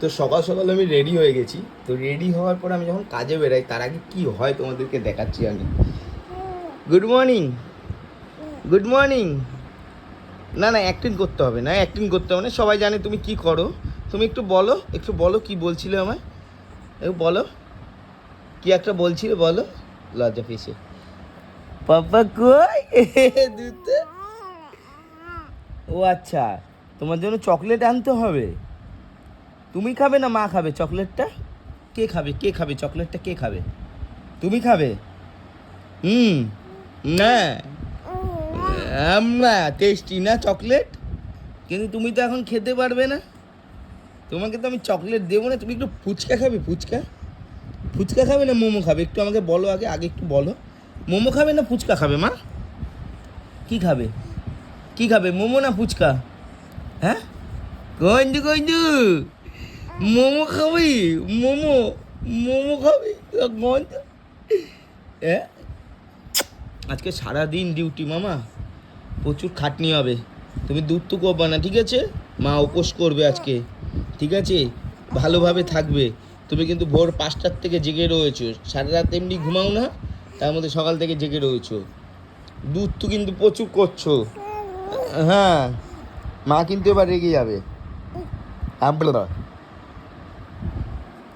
তো সকাল সকাল আমি রেডি হয়ে গেছি। তো রেডি হওয়ার পর আমি যখন কাজে বেরাই, তার আগে কি হয় তোমাদেরকে দেখাচ্ছি আমি। গুড মর্নিং গুড মর্নিং না না অ্যাক্টিং করতে হবে, না অ্যাক্টিং করতে হবে না, সবাই জানে তুমি কি করো। তুমি একটু বলো একটু বলো কি বলছিলে আমায়। বলো। কি একটা বলছিলে, বলো। লজ্জা পেয়েছে। পাপা কই? ও আচ্ছা তোমার জন্য চকলেট আনতে হবে? তুমি খাবে না মা খাবে চকলেটটা? কে খাবে? কে খাবে? চকলেটটা কে খাবে? তুমি খাবে? হুম, না। আমরা টেস্টি না চকলেট? কিন্তু তুমি তো এখন খেতে পারবে না। তোমাকে তো আমি চকলেট দেবো না। তুমি একটু ফুচকা খাবে, ফুচকা? ফুচকা খাবে না মোমো খাবে? একটু আমাকে বলো আগে আগে একটু বলো। মোমো খাবে না ফুচকা খাবে, মা? কি খাবে? কি খাবে? মোমো না ফুচকা? হ্যাঁ? গঞ্জু গঞ্জু মোমো খাবি? মোমো মোমো খাবি? গঞ্জ হ্যাঁ আজকে সারা দিন ডিউটি মামা। প্রচুর খাটনি হবে। তুমি দুধ তো করবা না, ঠিক আছে? মা উপোস করবে আজকে, ঠিক আছে? ভালোভাবে থাকবে। তুমি কিন্তু ভোর পাঁচটার থেকে জেগে রয়েছো। সারা রাত এমনি ঘুমাও না, তার মধ্যে সকাল থেকে জেগে রয়েছো। দুধ তো কিন্তু প্রচুর করছ। হ্যাঁ মা কিন্তু এবার রেগে যাবে। আব্লা